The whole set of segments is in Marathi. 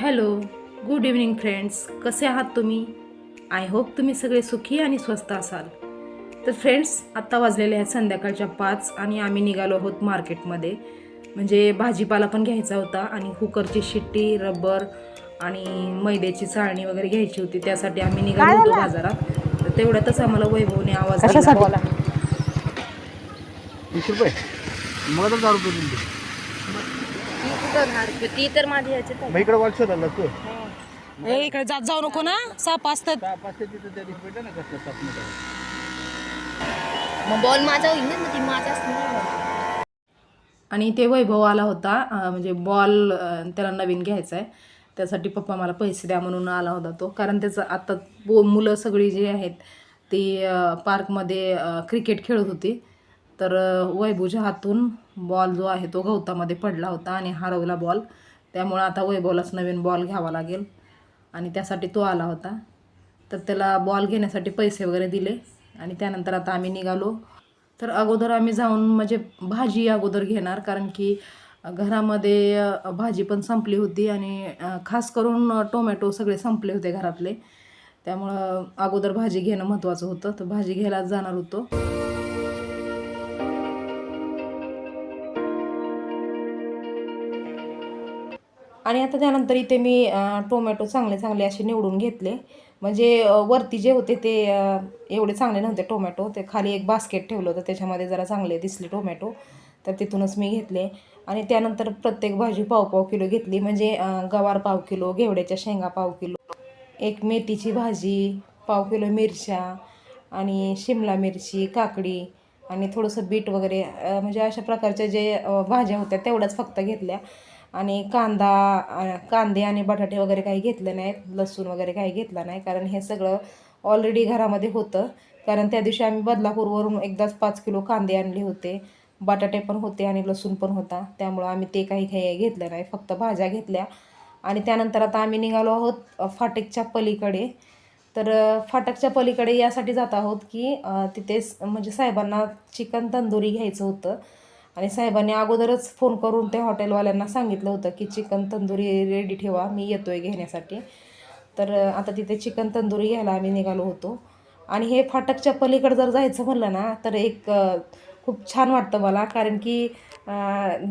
Hello good evening friends. कसे आहात तुम्ही? आय होप तुम्ही सगळे सुखी आणि स्वस्त असाल. तर फ्रेंड्स आत्ता वाजलेले आहेत संध्याकाळच्या पाच आणि आम्ही निघालो आहोत मार्केटमध्ये. म्हणजे भाजीपाला पण घ्यायचा होता आणि कुकरची शिट्टी रबर आणि मैद्याची चाळणी वगैरे घ्यायची होती. त्यासाठी आम्ही निघालो होतो बाजारात. तर तेवढ्यातच आम्हाला वैभवने आवाज दिला. वीस रुपये मला तर ती तर माझी आहे. मग इकडे वाट शोधायला तू ए इकडे जात जाऊ नको ना. साप असतात. मग बॉल माझा होईल ना मग ती माझा असणार आणि ते वैभव आला होता अं, म्हणजे बॉल अं, त्याला नवीन घ्यायचा आहे त्यासाठी पप्पा मला पैसे द्या म्हणून आला होता तो. कारण त्याचं आता बो मुलं सगळी जी आहेत ती अं, पार्कमध्ये अं, क्रिकेट खेळत होती. तर वैभूच्या हातून बॉल जो आहे तो गवतामध्ये पडला होता आणि हरवला बॉल त्यामुळं आता वैभवलाच नवीन बॉल घ्यावा लागेल. आणि त्यासाठी तो आला होता. तर त्याला बॉल घेण्यासाठी पैसे वगैरे दिले आणि त्यानंतर आता आम्ही निघालो. तर अगोदर आम्ही जाऊन म्हणजे भाजी अगोदर घेणार कारण की घरामध्ये भाजी पण संपली होती आणि खास करून टोमॅटो सगळे संपले होते घरातले. त्यामुळं अगोदर भाजी घेणं महत्त्वाचं होतं. तर भाजी घ्यायला जाणार होतो. आणि आता त्यानंतर इथे मी टोमॅटो चांगले चांगले असे निवडून घेतले. म्हणजे वरती जे होते ते एवढे चांगले नव्हते टोमॅटो. ते खाली एक बास्केट ठेवलं होतं. त्याच्यामध्ये जरा चांगले दिसले टोमॅटो. तर तिथूनच मी घेतले. आणि त्यानंतर प्रत्येक भाजी पाव पाव किलो घेतली. म्हणजे गवार पाव किलो घेवड्याच्या शेंगा पाव किलो एक मेथीची भाजी पाव किलो मिरच्या आणि शिमला मिरची काकडी आणि थोडंसं बीट वगैरे म्हणजे अशा प्रकारच्या जे भाज्या होत्या तेवढ्याच फक्त घेतल्या. आणि कांदा कांदे आणि बटाटे वगैरे काही घेतले नाहीत लसूण वगैरे काही घेतला नाही कारण हे सगळं ऑलरेडी घरामध्ये होतं. कारण त्या दिवशी आम्ही बदलापूरवरून एकदाच पाच किलो कांदे आणले होते. बटाटे पण होते आणि लसूण पण होता. त्यामुळं आम्ही ते काही काही घेतलं नाही फक्त भाज्या घेतल्या. आणि त्यानंतर आता आम्ही निघालो आहोत फाटकच्या पलीकडे. तर फाटकच्या पलीकडे यासाठी जात आहोत की तिथे स- म्हणजे साहेबांना चिकन तंदुरी घ्यायचं होतं. आणि साहेबांनी अगोदरच फोन करून त्या हॉटेलवाल्यांना सांगितलं होतं की चिकन तंदुरी रेडी ठेवा मी येतो आहे घेण्यासाठी. तर आता तिथे चिकन तंदुरी घ्यायला आम्ही निघालो होतो. आणि हे फाटकच्या पलीकडे जर जायचं म्हणलं ना तर एक खूप छान वाटतं मला. कारण की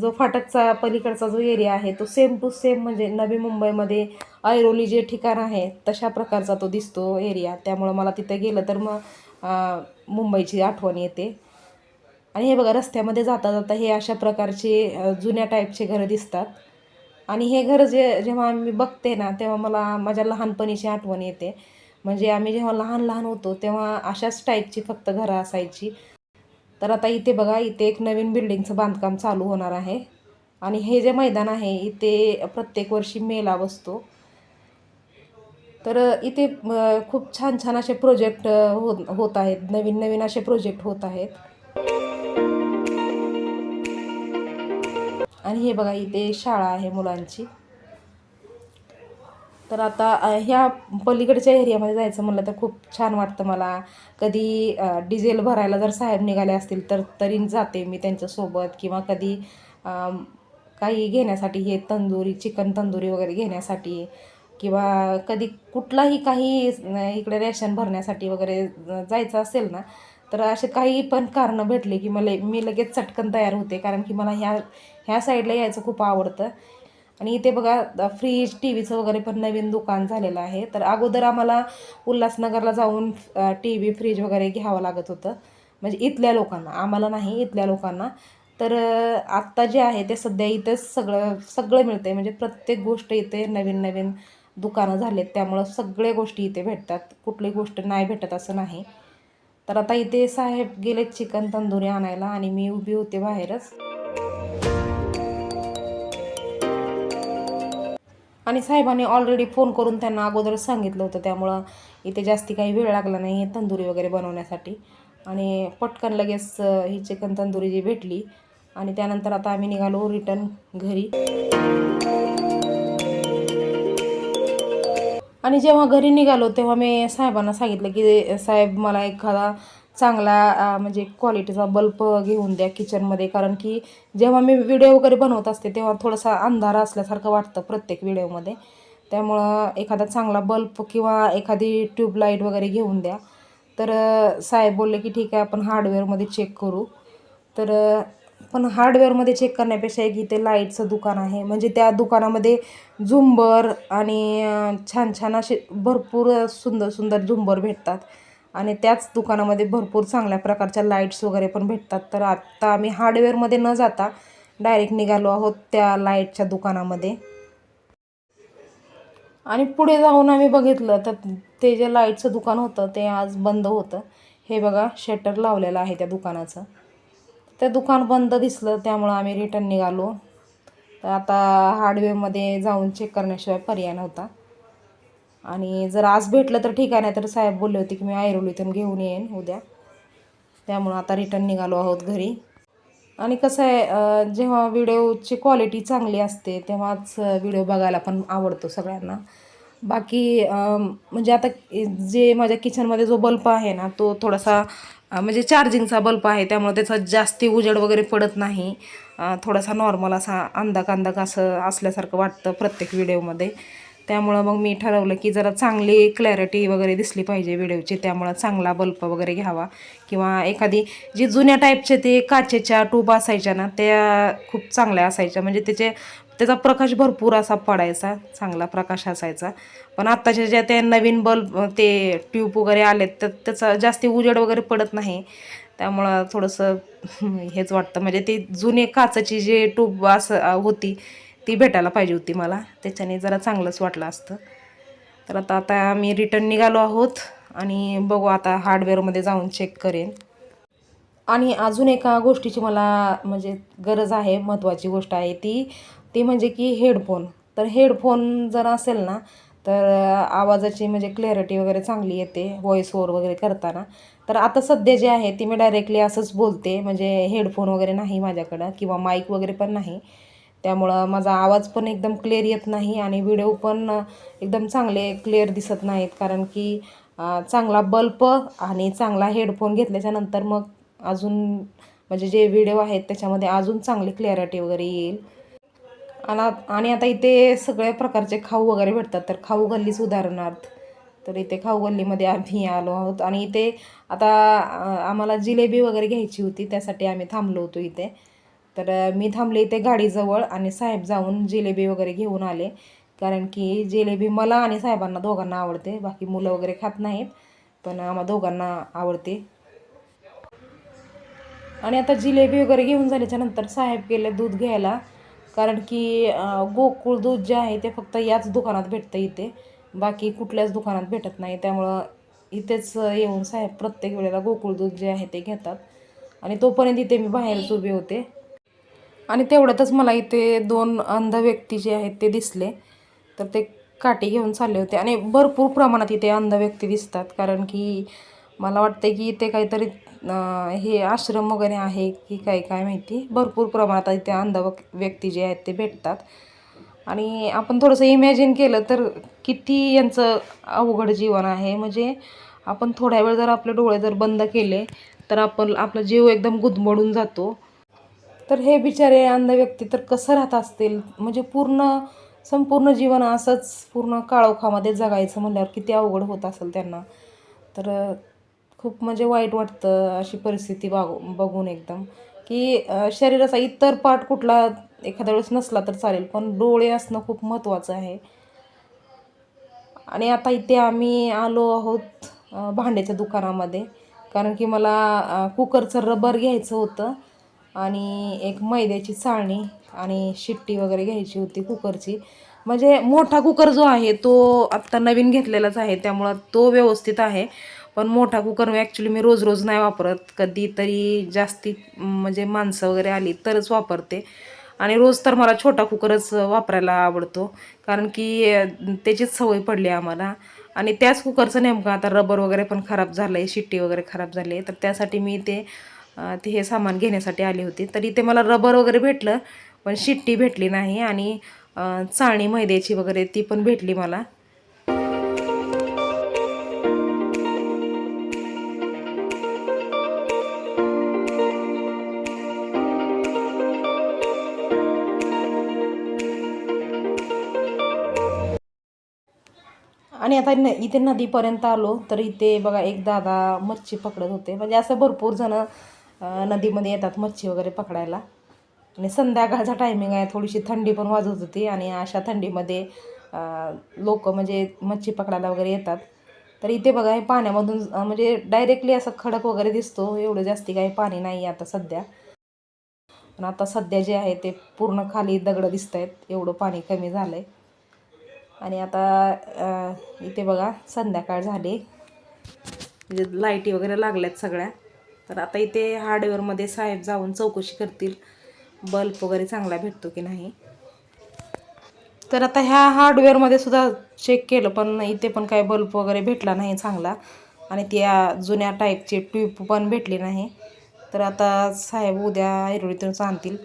जो फाटकचा पलीकडचा जो एरिया आहे तो सेम टू सेम म्हणजे नवी मुंबईमध्ये ऐरोली जे ठिकाण आहे तशा प्रकारचा तो दिसतो एरिया त्यामुळं मला तिथे गेलं तर मग मुंबईची आठवण येते. आणि हे बघा रस्त्यामध्ये जाता जाता हे अशा प्रकारचे जुन्या टाईपचे घरं दिसतात. आणि हे घर जे जेव्हा मी बघते ना तेव्हा मला माझ्या लहानपणीची आठवण येते. म्हणजे आम्ही जेव्हा लहान लहान होतो तेव्हा अशाच टाईपची फक्त घरं असायची. तर आता इथे बघा इथे एक नवीन बिल्डिंगचं बांधकाम चालू होणार आहे. आणि हे जे मैदान आहे इथे प्रत्येक वर्षी मेला बसतो. तर इथे खूप छान छान असे प्रोजेक्ट होत होत आहेत. नवीन नवीन असे प्रोजेक्ट होत आहेत. आणि हे बघा इथे शाळा आहे मुलांची. तर आता ह्या पलीकडच्या एरियामध्ये जायचं म्हणलं तर खूप छान वाटतं मला. कधी डिझेल भरायला जर साहेब निघाले असतील तर तरी जाते मी त्यांच्यासोबत किंवा कधी काही घेण्यासाठी हे तंदुरी चिकन तंदुरी वगैरे घेण्यासाठी किंवा कधी कुठलाही काही इकडे रेशन भरण्यासाठी वगैरे जायचं असेल ना तर असे काही पण कारणं भेटले की मला मी लगेच चटकन तयार होते कारण की मला ह्या ह्या साईडला यायचं खूप आवडतं. आणि इथे बघा फ्रीज टी व्हीचं वगैरे पण नवीन दुकान झालेलं आहे. तर अगोदर आम्हाला उल्हासनगरला जाऊन टी व्ही फ्रीज वगैरे घ्यावं लागत होतं. म्हणजे इथल्या लोकांना आम्हाला नाही इथल्या लोकांना. तर आत्ता जे आहे ते सध्या इथं सगळं सगळं मिळतं आहे म्हणजे प्रत्येक गोष्ट इथे नवीन नवीन दुकानं झालेत. त्यामुळं सगळ्या गोष्टी इथे भेटतात. कुठली गोष्ट नाही भेटत असं नाही. तर आता इथे साहेब गेलेत चिकन तंदुरी आणायला आणि मी उभी होते बाहेरच. आणि साहेबांनी ऑलरेडी फोन करून त्यांना अगोदर सांगितलं होतं त्यामुळं इथे जास्ती काही वेळ लागला नाही हे तंदुरी वगैरे बनवण्यासाठी. आणि पटकन लगेच ही चिकन तंदुरी जी भेटली आणि त्यानंतर आता आम्ही निघालो रिटर्न घरी. आणि जेव्हा घरी निघालो तेव्हा मी साहेबांना सांगितलं की साहेब मला एखादा चांगला म्हणजे क्वालिटीचा बल्ब घेऊन द्या किचनमध्ये कारण की जेव्हा मी व्हिडिओ वगैरे बनवत असते तेव्हा थोडासा अंधार असल्यासारखं वाटतं प्रत्येक व्हिडिओमध्ये त्यामुळं एखादा चांगला बल्ब किंवा एखादी ट्यूबलाईट वगैरे घेऊन द्या. तर साहेब बोलले की ठीक आहे आपण हार्डवेअरमध्ये चेक करू. तर पण हार्डवेअरमध्ये चेक करण्यापेक्षा एक इथे लाईटचं दुकान आहे. म्हणजे त्या दुकानामध्ये झुंबर आणि छान छान असे भरपूर सुंदर सुंदर झुंबर भेटतात. आणि त्याच दुकानामध्ये भरपूर चांगल्या प्रकारच्या लाईट्स वगैरे पण भेटतात. तर आत्ता आम्ही हार्डवेअरमध्ये न जाता डायरेक्ट निघालो आहोत त्या लाईटच्या दुकानामध्ये. आणि पुढे जाऊन आम्ही बघितलं तर ते जे लाईटचं दुकान होतं ते आज बंद होतं. हे बघा शटर लावलेलं आहे त्या दुकानाचं. ते दुकान बंद दिसलं त्यामुळं आम्ही रिटर्न निघालो. तर आता हार्डवेअरमध्ये जाऊन चेक करण्याशिवाय पर्याय नव्हता. आणि जर आज भेटलं तर ठीक आहे नाही तर साहेब बोलले होते की मी ऐरोलीतून घेऊन येईन उद्या. त्यामुळं आता रिटर्न निघालो आहोत घरी. आणि कसं आहे जेव्हा व्हिडिओची क्वालिटी चांगली असते तेव्हाच व्हिडिओ बघायला पण आवडतो सगळ्यांना. बाकी म्हणजे आता जे माझ्या किचनमध्ये जो बल्ब आहे ना तो थोडासा म्हणजे चार्जिंगचा बल्ब आहे त्यामुळे त्याचा जास्ती उजेड वगैरे पडत नाही. थोडासा नॉर्मल असा अंदाक अंदाक असं असल्यासारखं वाटतं प्रत्येक व्हिडिओमध्ये त्यामुळं मग मी ठरवलं की जरा चांगली क्लॅरिटी वगैरे दिसली पाहिजे व्हिडिओची त्यामुळं चांगला बल्ब वगैरे घ्यावा. किंवा एखादी जी जुन्या टाईपचे ते काचेच्या ट्यूब असायच्या ना त्या खूप चांगल्या असायच्या. म्हणजे त्याचे त्याचा प्रकाश भरपूर असा पडायचा चांगला प्रकाश असायचा. पण आत्ताच्या ज्या त्या नवीन बल्ब ते ट्यूब वगैरे आलेत तर त्याचा जास्ती उजेड वगैरे पडत नाही. त्यामुळं थोडंसं हेच वाटतं. म्हणजे ती जुने काचाची जे ट्यूब असं होती ती भेटायला पाहिजे होती मला. त्याच्याने जरा चांगलंच वाटलं असतं. तर आता आता आम्ही रिटर्न निघालो आहोत आणि बघू आता हार्डवेअरमध्ये जाऊन चेक करेन. आणि अजून एका गोष्टीची मला म्हणजे गरज आहे महत्त्वाची गोष्ट आहे ती ती म्हणजे की हेडफोन तर हेडफोन जर असेल ना तर आवाजाची म्हणजे क्लॅरिटी वगैरे चांगली येते व्हॉईस ओवर वगैरे करताना. तर आता सध्या जे आहे ती मी डायरेक्टली असंच बोलते. म्हणजे हेडफोन वगैरे नाही माझ्याकडं किंवा माईक वगैरे पण नाही. त्यामुळं माझा आवाज पण एकदम क्लिअर येत नाही आणि व्हिडिओ पण एकदम चांगले क्लिअर दिसत नाहीत. कारण की चांगला बल्ब आणि चांगला हेडफोन घेतल्याच्यानंतर मग अजून म्हणजे जे व्हिडिओ आहेत त्याच्यामध्ये अजून चांगली क्लॅरिटी वगैरे येईल. आणि आणि आता इथे सगळ्या प्रकारचे खाऊ वगैरे भेटतात. तर खाऊ गल्लीच उदाहरणार्थ. तर इथे खाऊ गल्लीमध्ये आम्ही आलो आहोत आणि इथे आता आम्हाला जिलेबी वगैरे घ्यायची होती त्यासाठी आम्ही थांबलो होतो इथे. तर मी थांबले इथे गाडीजवळ आणि साहेब जाऊन जिलेबी वगैरे घेऊन आले. कारण की जिलेबी मला आणि साहेबांना दोघांना आवडते. बाकी मुलं वगैरे खात नाहीत पण आम्हा दोघांना आवडते. आणि आता जिलेबी वगैरे घेऊन झाल्याच्यानंतर साहेब गेले दूध घ्यायला. कारण की गोकुळ दूध जे आहे ते फक्त याच दुकानात भेटतं इथे. बाकी कुठल्याच दुकानात भेटत नाही. त्यामुळं इथेच येऊन साहेब प्रत्येक वेळेला गोकुळ दूध जे आहे ते घेतात. आणि तोपर्यंत इथे मी बाहेरच उभे होते. आणि तेवढ्यातच मला इथे दोन अंध व्यक्ती जे आहेत ते दिसले. तर ते काठी घेऊन चालले होते. आणि भरपूर प्रमाणात इथे अंध व्यक्ती दिसतात. कारण की मला वाटतं की इथे काहीतरी हे आश्रम वगैरे आहे की काय काय माहिती. भरपूर प्रमाणात इथे अंध व्यक्ती जे आहेत ते भेटतात. आणि आपण थोडंसं इमॅजिन केलं तर किती यांचं अवघड जीवन आहे. म्हणजे आपण थोड्या वेळ जर आपले डोळे जर बंद केले तर आपण आपला जीव एकदम गुदमडून जातो. तर हे बिचारे अंध व्यक्ती तर कसं राहत असतील? म्हणजे पूर्ण संपूर्ण जीवन असंच पूर्ण काळोखामध्ये जगायचं म्हणल्यावर किती अवघड होत असेल त्यांना. तर खूप म्हणजे वाईट वाटतं अशी परिस्थिती बागू बघून एकदम. की शरीराचा इतर पार्ट कुठला एखाद्या वेळेस नसला तर चालेल पण डोळे असणं खूप महत्त्वाचं आहे. आणि आता इथे आम्ही आलो आहोत भांड्याच्या दुकानामध्ये. कारण की मला कुकरचं रबर घ्यायचं होतं आणि एक मैद्याची चाळणी आणि शिट्टी वगैरे घ्यायची होती कुकरची. म्हणजे मोठा कुकर जो आहे तो आत्ता नवीन घेतलेलाच आहे त्यामुळं तो व्यवस्थित आहे. पण मोठा कुकर ॲक्च्युली मी रोज रोज नाही वापरत. कधीतरी जास्ती म्हणजे माणसं वगैरे आली तरच वापरते. आणि रोज तर मला छोटा कुकरच वापरायला आवडतो. कारण की त्याचीच सवय पडली आम्हाला. आणि त्याच कुकरचं नेमकं आता रबर वगैरे पण खराब झालं आहे शिट्टी वगैरे खराब झाली आहे तर त्यासाठी मी ते ते हे सामान घेण्यासाठी आली होती. तर इथे मला रबर वगैरे भेटलं पण शिट्टी भेटली नाही. आणि चाळणी मैद्याची वगैरे ती पण भेटली मला. आता न इथे नदीपर्यंत आलो तर इथे बघा एक दादा मच्छी पकडत होते. म्हणजे असं भरपूर जणं नदीमध्ये येतात मच्छी वगैरे पकडायला. आणि संध्याकाळचा टायमिंग आहे थोडीशी थंडी पण वाजत होती आणि अशा थंडीमध्ये लोक म्हणजे मच्छी पकडायला वगैरे येतात. तर इथे बघा हे पाण्यामधून म्हणजे डायरेक्टली असं खडक वगैरे दिसतो. एवढं जास्ती काही पाणी नाही आहे आता सध्या. पण आता सध्या जे आहे ते पूर्ण खाली दगडं दिसत आहेत एवढं पाणी कमी झालं आहे आणि आता इथे बघा संध्याकाळ झाली. म्हणजे लाईटी वगैरे लागल्यात सगळ्या. तर आता इथे हार्डवेअरमध्ये साहेब जाऊन चौकशी करतील बल्ब वगैरे चांगला भेटतो की नाही. तर आता ह्या हार्डवेअरमध्ये सुद्धा चेक केलं पण इथे पण काय बल्ब वगैरे भेटला नाही चांगला. आणि त्या जुन्या टाईपचे ट्यूब पण भेटली नाही. तर आता साहेब उद्या ऐरोळीतूनच आणतील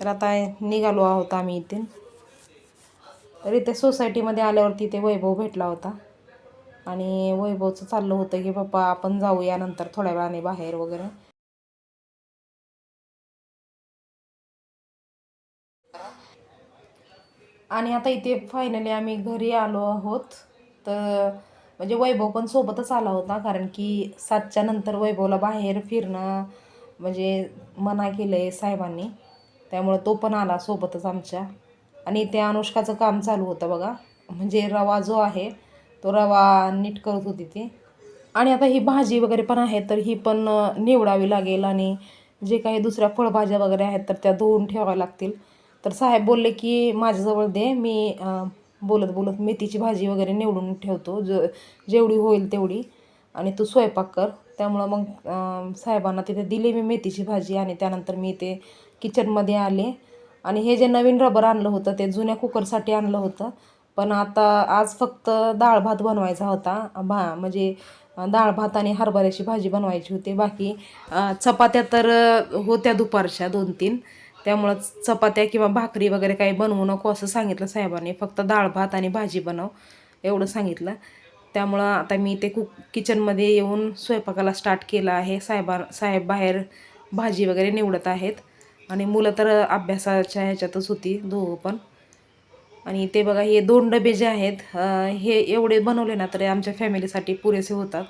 तर आता निघालो आहोत आम्ही इथे तर इथे सोसायटीमध्ये आल्यावरती इथे वैभव भेटला होता. आणि वैभवचं चाललं होतं की पप्पा आपण जाऊया नंतर थोड्या वेळाने बाहेर वगैरे. आणि आता इथे फायनली आम्ही घरी आलो आहोत. तर म्हणजे वैभव पण सोबतच आला होता कारण की सातच्या नंतर वैभवला बाहेर फिरणं म्हणजे मना केलं आहे साहेबांनी. त्यामुळं तो पण आला सोबतच आमच्या. आणि ते अनुष्काचं काम चालू होतं बघा. म्हणजे रवा जो आहे तो रवा नीट करत होती ती. आणि आता ही भाजी वगैरे पण आहे तर ही पण निवडावी लागेल आणि जे काही दुसऱ्या फळभाज्या वगैरे आहेत तर त्या धुवून ठेवाव्या लागतील. तर साहेब बोलले की माझ्याजवळ दे मी बोलत बोलत मेथीची भाजी वगैरे निवडून ठेवतो. ज जेवढी होईल तेवढी. आणि तू स्वयंपाक कर. त्यामुळं मग साहेबांना तिथे दिली मी मेथीची भाजी आणि त्यानंतर मी ते किचनमध्ये आले. आणि हे जे नवीन रबर आणलं होतं ते जुन्या कुकरसाठी आणलं होतं. पण आता आज फक्त डाळ भात बनवायचा होता. भा म्हणजे डाळ भात आणि हरभऱ्याची भाजी बनवायची होती. बाकी चपात्या तर होत्या दुपारच्या दोन तीन. त्यामुळं चपात्या किंवा भाकरी वगैरे काही बनवू नको असं सांगितलं साहेबांनी. फक्त डाळ भात आणि भाजी बनव एवढं सांगितलं. त्यामुळं आता मी ते कुक किचनमध्ये येऊन स्वयंपाकाला स्टार्ट केलं आहे. साहेबा साहेब बाहेर भाजी वगैरे निवडत आहेत. आणि मुलं तर अभ्यासाच्या ह्याच्यातच होती दोघं पण. आणि ते बघा हे दोन डबे जे आहेत हे एवढे बनवले ना तर आमच्या फॅमिलीसाठी पुरेसे होतात.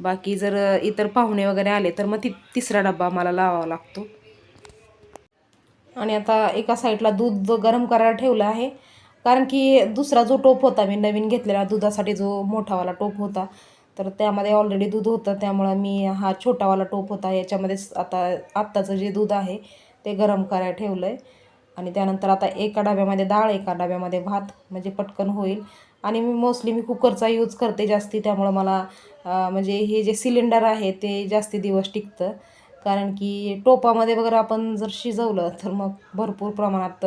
बाकी जर इतर पाहुणे वगैरे आले तर मग ती तिसरा डबा मला लावावा लागतो. आणि आता एका साईडला दूध गरम करायला ठेवलं आहे. कारण की दुसरा जो टोप होता मी नवीन घेतलेला दुधासाठी जो मोठावाला टोप होता तर त्यामध्ये ऑलरेडी दूध होतं. त्यामुळं मी हा छोटावाला टोप होता. याच्यामध्येच आता आत्ताचं जे दूध आहे ते गरम करायला ठेवलं आहे आणि त्यानंतर आता एका डब्यामध्ये डाळ एका डब्यामध्ये भात म्हणजे पटकन होईल. आणि मी मोस्टली मी कुकरचा यूज करते जास्ती त्यामुळं मला म्हणजे हे जे सिलेंडर आहे ते जास्ती दिवस टिकतं. कारण की टोपामध्ये वगैरे आपण जर शिजवलं तर मग भरपूर प्रमाणात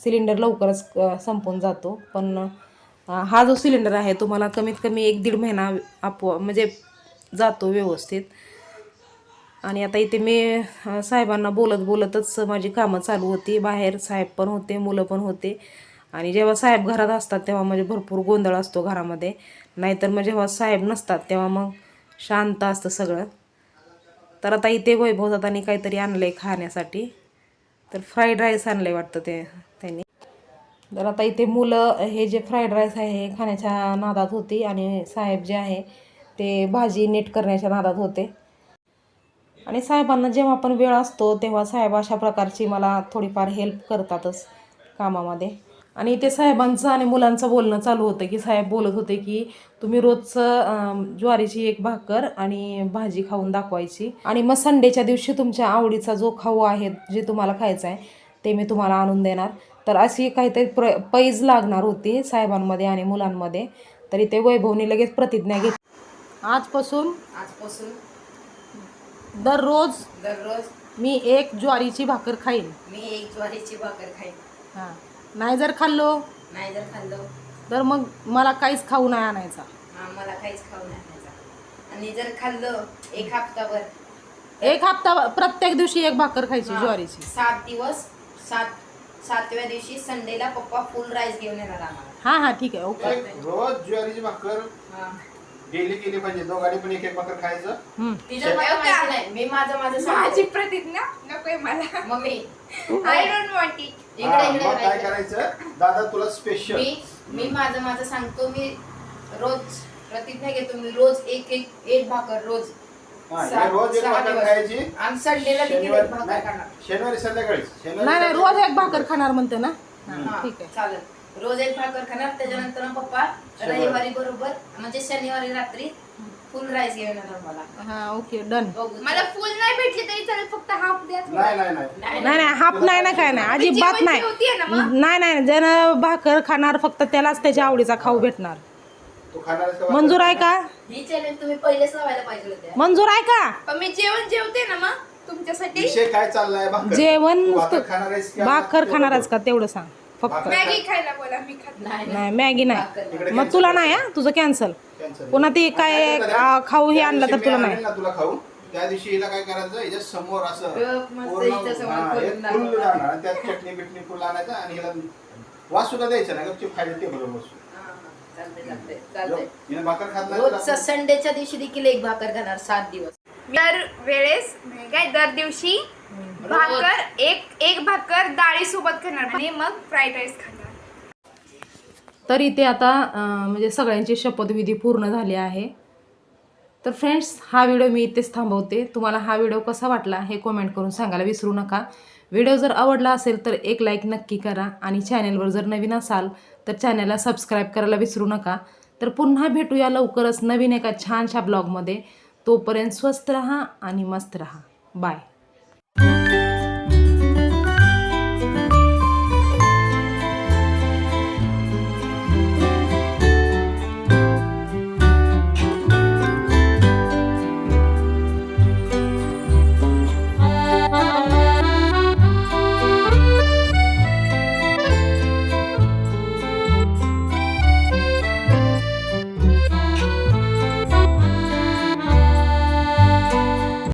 सिलेंडर लवकरच संपून जातो. पण हा जो सिलेंडर आहे तो मला कमीत कमी एक दीड महिना आपो म्हणजे जातो व्यवस्थित. आणि आता इथे मी साहेबांना बोलत बोलतच माझी कामं चालू होती. बाहेर साहेब पण होते मुलं पण होते. आणि जेव्हा साहेब घरात असतात तेव्हा म्हणजे भरपूर गोंधळ असतो घरामध्ये. नाहीतर मग जेव्हा साहेब नसतात तेव्हा मग शांत असतं सगळं. तर आता इथे वैभव दादानी काहीतरी आणलं आहे खाण्यासाठी. तर फ्राईड राईस आणलं आहे वाटतं ते त्यांनी. तर आता इथे मुलं हे जे फ्राईड राईस आहे हे खाण्याच्या नादात होती. आणि साहेब जे आहे ते भाजी नीट करण्याच्या नादात होते. आणि साहेबांना जेव्हा पण वेळ असतो तेव्हा साहेब अशा प्रकारची मला थोडीफार हेल्प करतातच कामामध्ये. आणि ते साहेबांचं आणि मुलांचं बोलणं चालू होतं की साहेब बोलत होते की तुम्ही रोजचं ज्वारीची एक भाकर आणि भाजी खाऊन दाखवायची. आणि मग संडेच्या दिवशी तुमच्या आवडीचा जो खाऊ आहे जे तुम्हाला खायचं आहे ते मी तुम्हाला आणून देणार. तर अशी काहीतरी प्र पैज लागणार होती साहेबांमध्ये आणि मुलांमध्ये. तरी ते वैभवने लगेच प्रतिज्ञा घेत आजपासून आजपासून दररोज दररोज मी एक ज्वारीची भाकर खाईन. मी एक ज्वारीची भाकर खाईन. हां. नाही जर खाल्लो? नाही जर खाल्लं. तर मग मला काहीच खाऊ नाही आणायचा. हा, मला काहीच खाऊ नाही आणायचा. आणि जर खाल्लं एक हप्ताभर. एक हप्ता प्रत्येक दिवशी एक भाकर खायची हा, ज्वारीची. सात दिवस सात सातव्या दिवशी संडेला पप्पा फुल राईस घेऊन येणार आम्हाला. हां हां ठीक आहे ओके. रोज ज्वारीची भाकर. हा. डेली केली पाहिजे. दोघांनी पण एक एक भाकर खायचं. हम्म. तिचं मला माहिती नाही? मी माझं माझं माझी सांगते प्रतिज्ञा? नकोय मला. Mummy I don't want it इकडे हा, इकडे मग काय. करायचं? दादा तुला स्पेशल मी मी माझं माझं सांगतो. मी रोज प्रतिज्ञा घेतो. मी रोज एक एक एक भाकर रोज. सहा- रोज एक सहा भाकर दिवस. खायची. आणि संडेला देखील शनिवार एक भाकर नाही, खाणार. शनिवारी संध्याकाळी. शनिवारी नाही नाही संध्याकाळी- रोज एक भाकर खाणार म्हणते ना? हा, ठीक आहे. चालेल. रोज एक भाकर खाणार त्याच्यानंतर मग पप्पा शनिवारी. रविवारी बरोबर म्हणजे शनिवारी रात्री फुल राईस घेऊन येणार मला. हा ओके डन बघू मला फुल नाही भेटली तरी चालेल फक्त हाफ द्या. नाही नाही नाही. नाही, नाही नाही हाफ नाही ना काय नाही. अजिबात नाही. जेवतीये ना मग? नाही नाही ज्यानं भाकर खाणार फक्त त्यालाच त्याच्या आवडीचा खाऊ भेटणार. तू खाणार आहेस का भाकर? मंजूर आहे का? ही चॅलेंज तुम्ही पहिलेच लावायला पाहिजे होते. मंजूर आहे का? पण मी जेवण जेवते ना मग तुमच्यासाठी. विषय काय चाललाय भाकर? जेवण तू भाकर खाणार आहेस का? भाकर खाणारच का? तेवढं सांग. फक्त मॅगी खायला बोला मी खात नाही. नाही मॅगी नाही मग तुला नाही हा तुझं कॅन्सल Cancel. पुन्हा ते काय? आ, खाऊ हे आणलं तर तुला नाही. ना तुला खाऊ त्या दिवशी हिला काय करायचं हिच्या समोर असं गप मस्त पूर्ण- हिच्या समोर हा, करून एक फुल दाखवणार. जाणार आणि त्यात चटणी बिटणी फुल आणायचं आणि हिला वास सुद्धा द्यायचा नाही गपचूप खायला टेबलवर बसून. चालतंय चालतंय चालतंय हिने भाकर खात नाही रोजचा तर संडेच्या दिवशी देखील एक भाकर खाणार सात दिवस दर वेळेस म्हणजे काय दर दिवशी भाकर एक एक भाकर डाळी सोबत खाणार. आणि मग फ्राईड राईस खाणार. तर इथे आता म्हणजे सगळ्यांची शपथविधी पूर्ण झाली आहे. तर फ्रेंड्स हा व्हिडिओ मी इथेच थांबवते. तुम्हाला हा व्हिडिओ कसा वाटला हे कमेंट करून सांगायला विसरू नका. व्हिडिओ जर आवडला असेल तर एक लाईक नक्की करा. आणि चॅनेलवर जर नवीन असाल तर चॅनलला सबस्क्राईब करायला विसरू नका. तर पुन्हा भेटूया लवकरच नवीन एका छानशा ब्लॉगमध्ये तोपर्यंत स्वस्त रहा आणि मस्त रहा. Bye Música